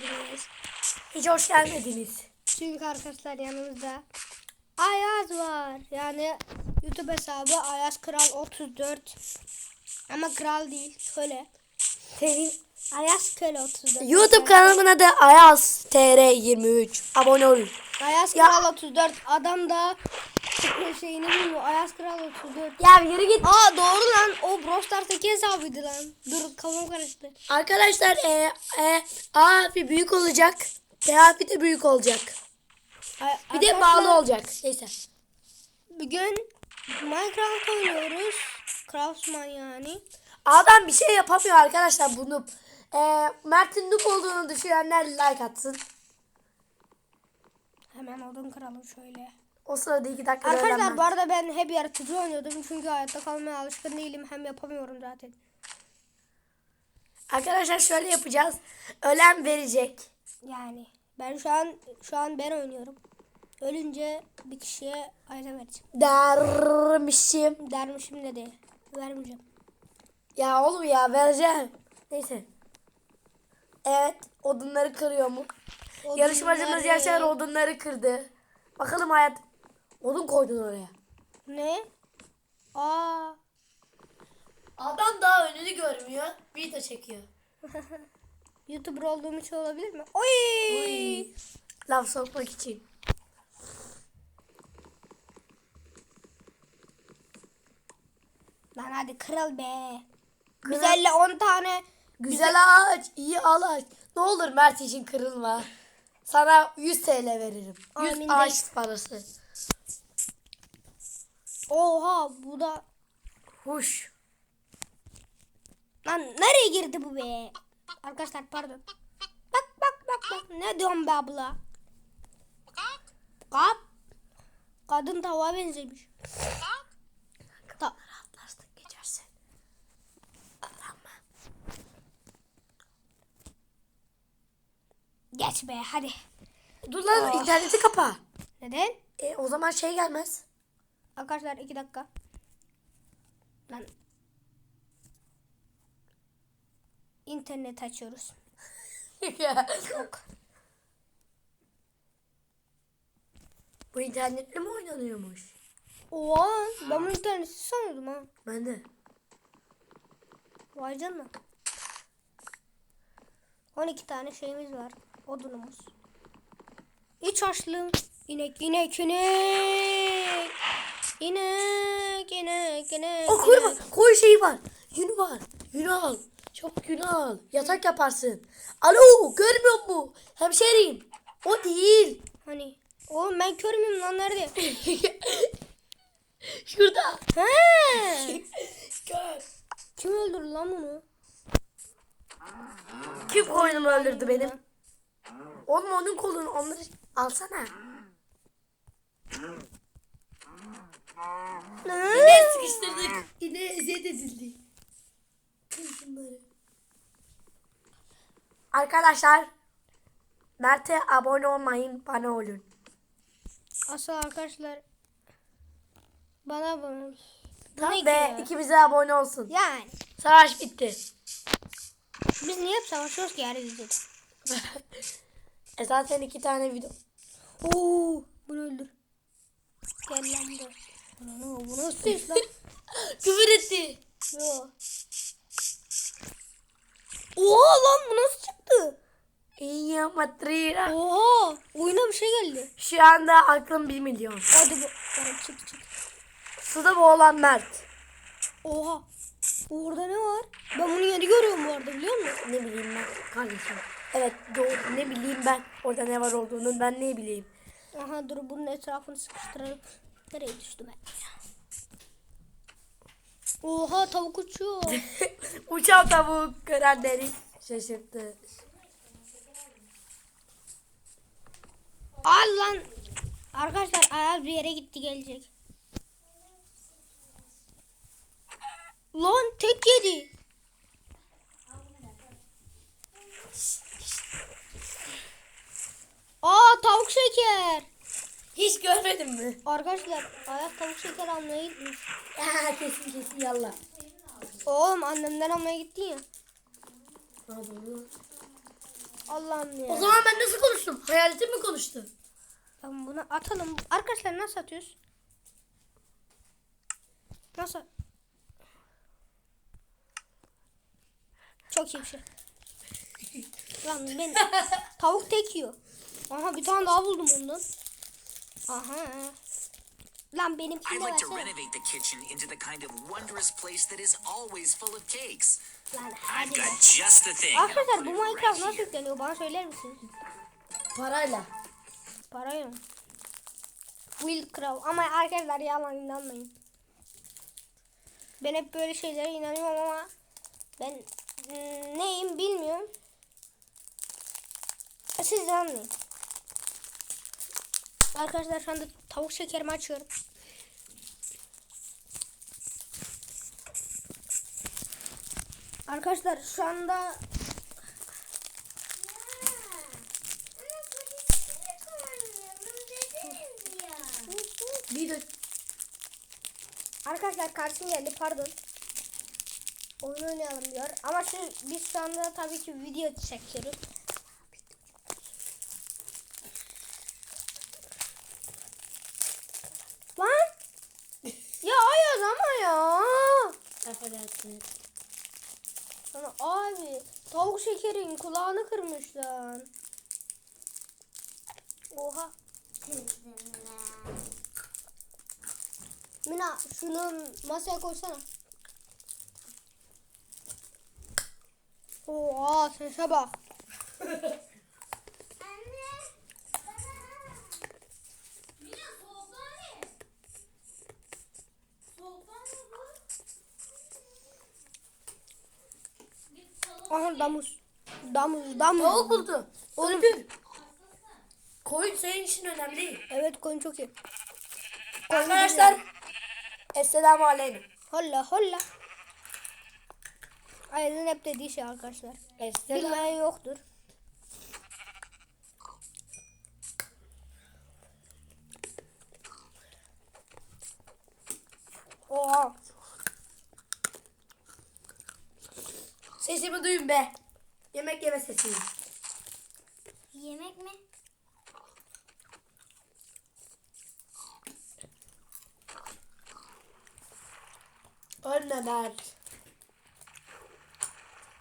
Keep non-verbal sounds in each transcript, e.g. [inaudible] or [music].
geldiniz. Hiç hoş gelmediniz. Çünkü arkadaşlar yanımızda Ayaz var. Yani YouTube hesabı Ayaz Kral 34. Ama kral değil. Şöyle. Senin Ayaz Köle 34. YouTube kanalımın adı Ayaz TR 23. Abone olun. Ayaz Ya- Kral 34. Adam da şeyini bilmiyor. Ayaz Kral 34. Ya bir git. Aa doğru lan. O Hesabıydı lan. Dur kafam karıştı. Arkadaşlar e, e, A harfi büyük olacak. B harfi de büyük olacak. Bir de bağlı olacak. Neyse. Bugün Minecraft oynuyoruz. Craftsman yani. Adam bir şey yapamıyor arkadaşlar bu noob. E, Mert'in noob olduğunu düşünenler like atsın. Hemen odun kıralım şöyle. O sırada iki dakika Arkadaşlar öğrenmem. bu arada ben hep yaratıcı oynuyordum çünkü hayatta kalmaya alışkın değilim hem yapamıyorum zaten. Arkadaşlar şöyle yapacağız. Ölen verecek. Yani ben şu an şu an ben oynuyorum. Ölünce bir kişiye item vereceğim. Dermişim. Dermişim dedi. Vermeyeceğim. Ya oğlum ya vereceğim. Neyse. Evet odunları kırıyor mu? Yarışmacımız Odunları- Yaşar odunları kırdı. Bakalım hayat. Odun koydun oraya. Ne? Aa. Adam daha önünü görmüyor. Video çekiyor. [laughs] YouTuber olduğum için olabilir mi? Oy! Uy. Laf sokmak için. Lan hadi kırıl be. Kırıl. Güzelle 10 tane. Güzel ağaç, iyi ağaç. Ne olur Mert için kırılma. Sana 100 TL veririm. 100 Amin ağaç değil. parası. Oha bu da. Huş. Lan nereye girdi bu be? Arkadaşlar pardon. Bak bak bak bak. Ne diyorsun be abla? Kap. Kadın tavuğa benzemiş. Ta Atlarsın geçersin. Aranma. Geç be hadi. Dur lan interneti kapa. Neden? E, o zaman şey gelmez. Arkadaşlar iki dakika. Lan. İnternet açıyoruz. [laughs] Yok. Bu internetle mi oynanıyormuş? Oha ben bu interneti sanıyordum ha. Ben de. Vay canına. 12 tane şeyimiz var. Odunumuz. İç açlığım. İnek, inek, inek. İnek, inek, inek. O kurma. Koy şeyi var. Yünü var. Yünü al. Çok yünü al. Yatak yaparsın. Alo görmüyor mu? Hemşerim. O değil. Hani. Oğlum ben kör müyüm lan nerede? [laughs] Şurada. He. [laughs] Gör. Kim öldürdü lan bunu? Kim koyunumu öldürdü benim? Oğlum onun kolunu onları alsana. Yine sıkıştırdık. Yine eziyet edildi. Arkadaşlar Mert'e abone olmayın bana olun. Asıl arkadaşlar bana bunu. Tamam ne be ikimize abone olsun. Yani Savaş bitti. biz niye hep savaşıyoruz ki yeryüzünde? [laughs] e zaten iki tane video. Oo, bunu öldür. Gel lan bu nasıl ses lan? [laughs] Küfür etti. Yo. Oha lan bu nasıl çıktı? İyi matrira. Oha oyuna bir şey geldi. Şu anda aklım 1 milyon. Hadi bu. Hadi çık çık. Suda boğulan Mert. Oha. Orada ne var? Ben bunu yeni görüyorum bu arada biliyor musun? Ne bileyim ben kardeşim. Evet doğru ne bileyim ben. Orada ne var olduğunu ben ne bileyim. Aha dur bunun etrafını sıkıştıralım. Nereye düştü ben? Oha tavuk uçuyor. [laughs] Uçan tavuk görenleri şaşırttı. Al lan. Arkadaşlar Ayaz bir yere gitti gelecek. Lan tek yedi. Aa tavuk şeker. Hiç görmedin mi? Arkadaşlar Ayaz tavuk şeker almaya gitmiş. Kesin kesin yallah. Oğlum annemden almaya gittin ya. Allah'ım ya. O zaman ben nasıl konuştum? Hayaletim mi konuştu? Tamam bunu atalım. Arkadaşlar nasıl atıyoruz? Nasıl? Çok iyi bir şey. Lan ben [laughs] tavuk tek yiyor. Aha bir tane daha buldum ondan. Aha. Lan benimkini I'd de like to versene. renovate the kitchen into the kind of wondrous place that is always full of cakes. Lan I've hadi be. got just the thing. Arkadaşlar I'll bu put it Minecraft right nasıl here. yükleniyor? Bana söyler misiniz? Parayla. Para yok. Will Crow. Ama arkadaşlar yalan inanmayın. Ben hep böyle şeylere inanıyorum ama ben mm, neyim bilmiyorum. Siz de anlayın. Arkadaşlar şu anda tavuk şekerimi açıyorum. Arkadaşlar şu anda de Arkadaşlar karşım geldi pardon. Oyun oynayalım diyor. Ama şu, biz şu anda tabii ki video çekiyoruz. Lan! Ya Ayaz ama ya. Affedersiniz. Sana abi tavuk şekerin kulağını kırmış lan. Oha. Mina şunu masaya koysana. Oha sese bak. [laughs] Aha damız. Damız damız. Tavuk buldu. Oğlum. Öldür. Koyun senin için önemli değil. Evet koyun çok iyi. Koyun Arkadaşlar. Esselamu Aleyküm. Holla holla. Ayaz'ın hep dediği şey arkadaşlar. Esselam. Bilmeyen yoktur. Oha. Sesimi duyun be. Yemek yeme sesini. Yemek mi? Ölme Mert.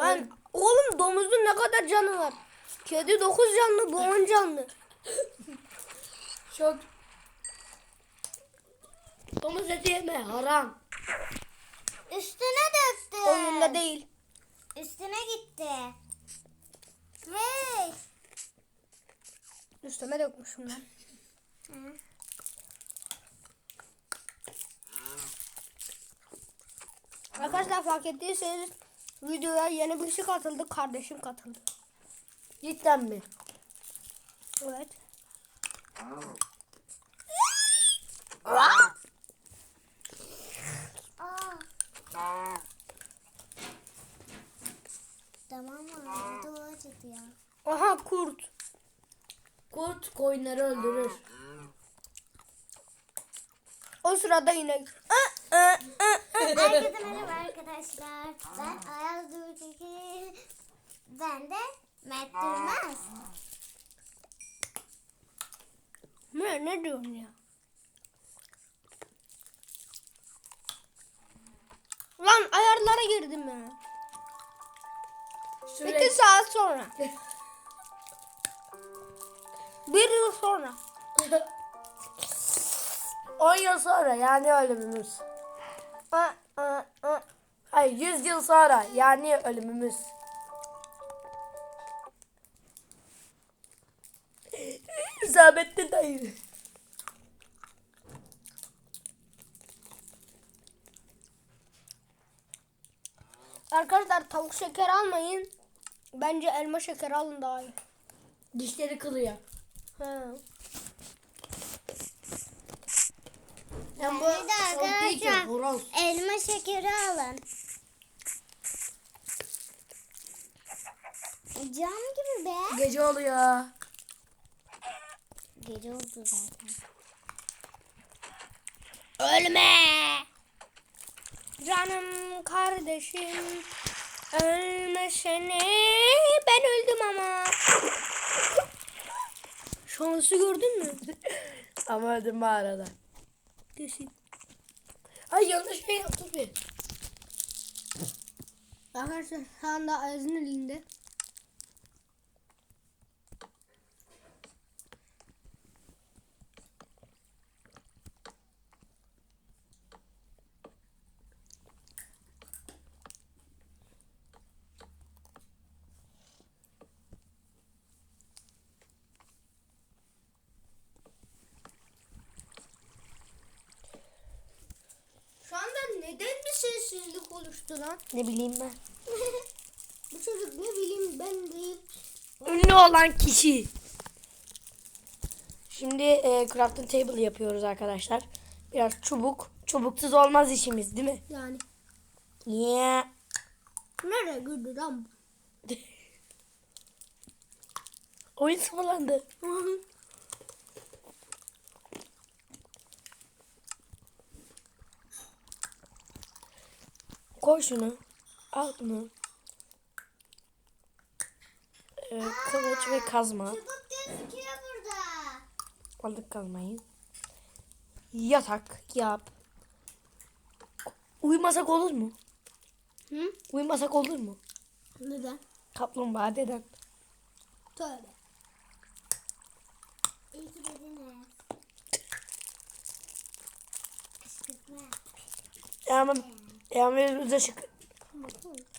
Lan oğlum domuzun ne kadar canı var? Kedi 9 canlı, bu 10 canlı. Çok. Domuz eti yeme haram. Üstüne döktü. Oyunda değil. Üstüne gitti. Hey. Üstüme dökmüşüm lan. Arkadaşlar fark ettiyseniz videoya yeni birisi katıldı. Kardeşim katıldı. Cidden mi? Evet. Aa. Tamam mı? Dua acıdı ya. Aha kurt. Kurt koyunları öldürür. O sırada inek. Herkese merhaba arkadaşlar. Ben Ayaz Durçeki. Ben de Mert Durmaz. Ne, ne diyorsun ya? Lan ayarlara girdim ya. Sonra. Bir yıl sonra. 10 yıl sonra yani ölümümüz. Hayır 100 yıl sonra yani ölümümüz. Hüsamettin dayı. Arkadaşlar tavuk şeker almayın. Bence elma şekeri alın daha iyi. Dişleri kılıyor. He. Hem bu de arkadaşlar horoz. elma şekeri alın. Cam gibi be. Gece oluyor. Gece oldu zaten. Ölme. Canım kardeşim. Ölme seni. Ben öldüm ama. Şansı gördün mü? Ama öldüm bu arada. Kesin. Ay yanlış şey yaptım bir. Arkadaşlar şu anda Ayaz'ın elinde. Şu anda neden bir sessizlik oluştu lan? Ne bileyim ben. [laughs] Bu çocuk ne bileyim ben değil. Ünlü olan kişi. Şimdi e, crafting table yapıyoruz arkadaşlar. Biraz çubuk. Çubuksuz olmaz işimiz değil mi? Yani Yeah. nereye güldü lan bu? [laughs] Oyun sıfırlandı. [laughs] Koy şunu. Al bunu. Ee, kılıç ve kazma. Aldık kazmayı. Yatak yap. Uyumasak olur mu? Hı? Uyumasak olur mu? Neden? Kaplumbağa deden. Tövbe. İyi ki. Kışkırtma. Yani, de şık,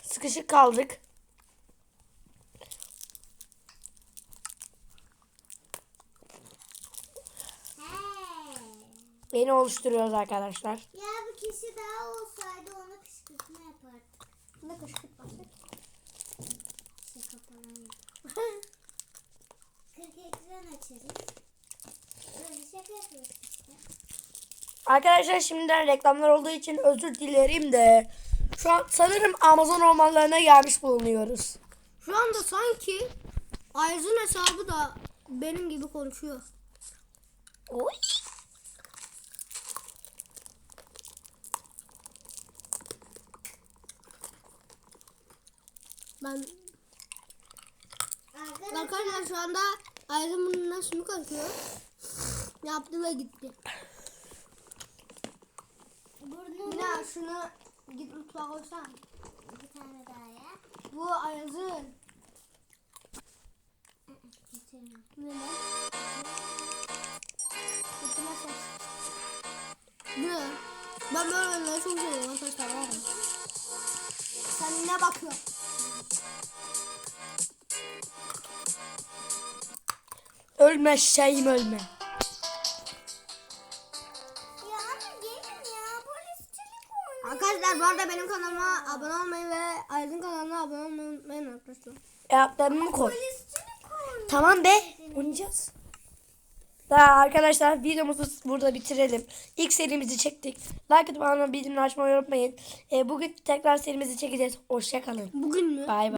sıkışık kaldık. Beni oluşturuyoruz arkadaşlar. Ya bir kişi daha olsaydı ona kışkırtma yapardık. Ne kışkırtması? Şaka falan. 42'den açarız. Böyle şaka yapıyoruz işte. Arkadaşlar şimdiden reklamlar olduğu için özür dilerim de şu an sanırım Amazon ormanlarına gelmiş bulunuyoruz. Şu anda sanki Ayaz'ın hesabı da benim gibi konuşuyor. Oy. Ben Arkadaşlar şu anda Ayaz'ın burnuna sümük atıyor. Yaptı ve gitti. Burnunu Mina şunu git mutfağa koysana. bir tane daha ya. Bu Ayaz'ın. Getirme. Ne lan? Getirme ses. Ne? Ben böyle oyunları çok seviyorum arkadaşlar. var ya. Sen ne bakıyorsun? Ölme şeyim ölme. Bu arada benim kanalıma abone olmayı ve Ayaz'ın kanalına abone olmayı unutmayın arkadaşlar. Ayaklarını koy. Tamam be. Oynayacağız. Daha arkadaşlar videomuzu burada bitirelim. İlk serimizi çektik. Like atıp abone bildirimleri açmayı unutmayın. Ee, bugün tekrar serimizi çekeceğiz. Hoşçakalın. Bugün mü? Bay bay.